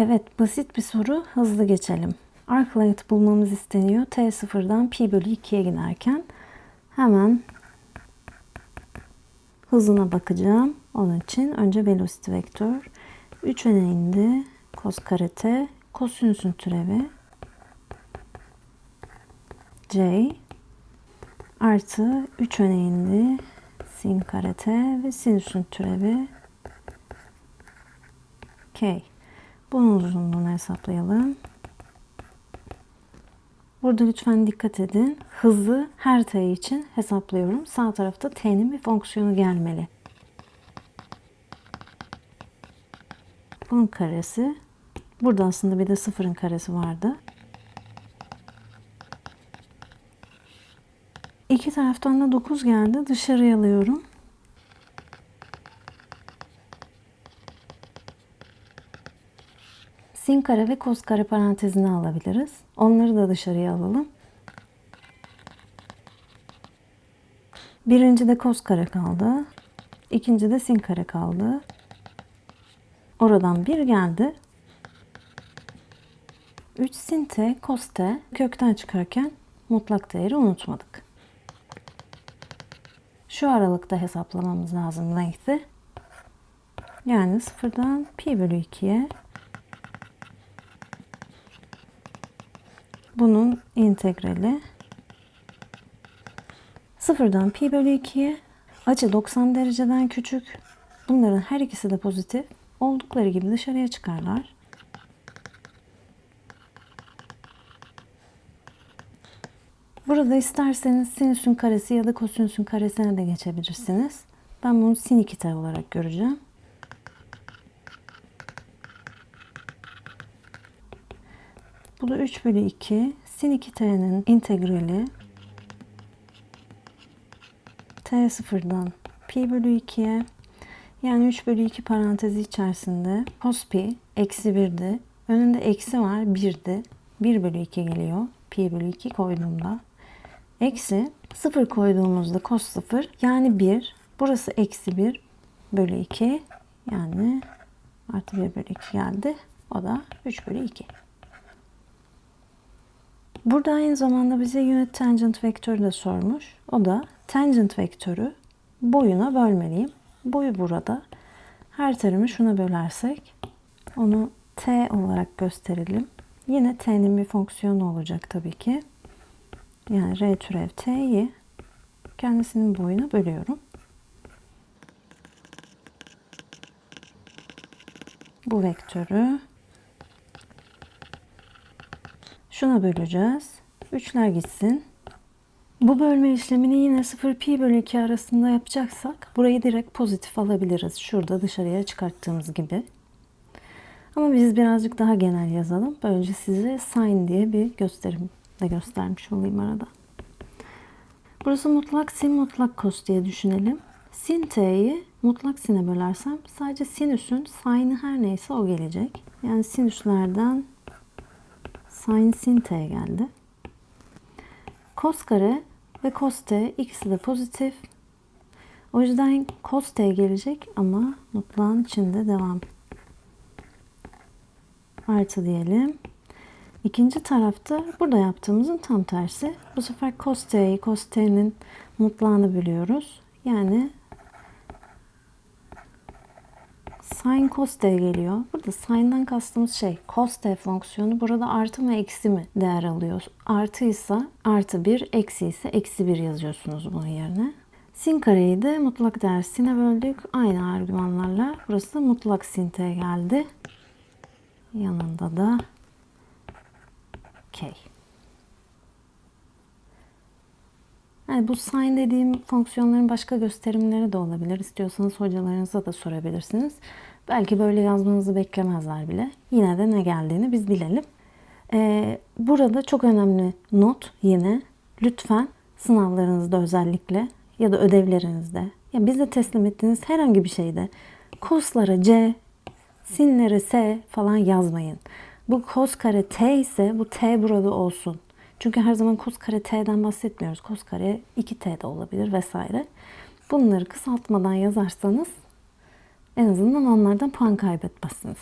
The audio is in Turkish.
Evet, basit bir soru. Hızlı geçelim. Arc length bulmamız isteniyor. T sıfırdan pi bölü 2'ye giderken hemen hızına bakacağım. Onun için önce velocity vektör 3 öne indi. Kos kare t. Kosinüsün türevi c artı 3 öne indi. Sin kare t ve sinüsün türevi k. Bunun uzunluğunu hesaplayalım. Burada lütfen dikkat edin. Hızı her t için hesaplıyorum. Sağ tarafta t'nin bir fonksiyonu gelmeli. Bunun karesi. Burada aslında bir de sıfırın karesi vardı. İki taraftan da 9 geldi. Dışarıya alıyorum. Sin kare ve kos kare parantezini alabiliriz. Onları da dışarıya alalım. Birinci de kos kare kaldı. İkinci de sin kare kaldı. Oradan bir geldi. 3 sin t kos t kökten çıkarken mutlak değeri unutmadık. Şu aralıkta hesaplamamız lazım length'i. Yani sıfırdan pi bölü 2'ye bunun integrali sıfırdan pi bölü 2'ye açı 90 dereceden küçük. Bunların her ikisi de pozitif. Oldukları gibi dışarıya çıkarlar. Burada isterseniz sinüsün karesi ya da kosinüsün karesine de geçebilirsiniz. Ben bunu sin 2t olarak göreceğim. Bu da 3 bölü 2. Sin 2t'nin integrali t sıfırdan pi bölü 2'ye yani 3 bölü 2 parantezi içerisinde cos pi eksi 1'di. Önünde eksi var 1'di. 1 bölü 2 geliyor. Pi bölü 2 koyduğumda. Eksi 0 koyduğumuzda cos 0 yani 1. Burası eksi 1 bölü 2 yani artı 1 bölü 2 geldi. O da 3 bölü 2. Burada aynı zamanda bize unit tangent vektörü de sormuş. O da tangent vektörü boyuna bölmeliyim. Boyu burada. Her terimi şuna bölersek onu t olarak gösterelim. Yine t'nin bir fonksiyonu olacak tabii ki. Yani r türev t'yi kendisinin boyuna bölüyorum. Bu vektörü Şuna böleceğiz. 3'ler gitsin. Bu bölme işlemini yine 0 pi bölü 2 arasında yapacaksak burayı direkt pozitif alabiliriz. Şurada dışarıya çıkarttığımız gibi. Ama biz birazcık daha genel yazalım. Böylece size sin diye bir gösterim de göstermiş olayım arada. Burası mutlak sin mutlak cos diye düşünelim. Sin t'yi mutlak sine bölersem sadece sinüsün sin'i her neyse o gelecek. Yani sinüslerden sin sin geldi. Kos kare ve cos t ikisi de pozitif. O yüzden cos t gelecek ama mutlağın içinde devam. Artı diyelim. İkinci tarafta burada yaptığımızın tam tersi. Bu sefer cos t'yi cos t'nin mutlağını bölüyoruz. Yani sin cos t geliyor. Burada sin'den kastımız şey cos t fonksiyonu burada artı mı eksi mi değer alıyor. Artıysa artı 1, eksi ise eksi 1 yazıyorsunuz bunun yerine. Sin kareyi de mutlak değer sine böldük. Aynı argümanlarla burası mutlak sin t geldi. Yanında da k. Yani bu sin dediğim fonksiyonların başka gösterimleri de olabilir. İstiyorsanız hocalarınıza da sorabilirsiniz. Belki böyle yazmanızı beklemezler bile. Yine de ne geldiğini biz bilelim. Ee, burada çok önemli not yine lütfen sınavlarınızda özellikle ya da ödevlerinizde ya bize teslim ettiğiniz herhangi bir şeyde koslara c, sinlere s falan yazmayın. Bu kos kare t ise bu t burada olsun. Çünkü her zaman kos kare t'den bahsetmiyoruz. Kos kare 2t de olabilir vesaire. Bunları kısaltmadan yazarsanız en azından onlardan puan kaybetmezsiniz.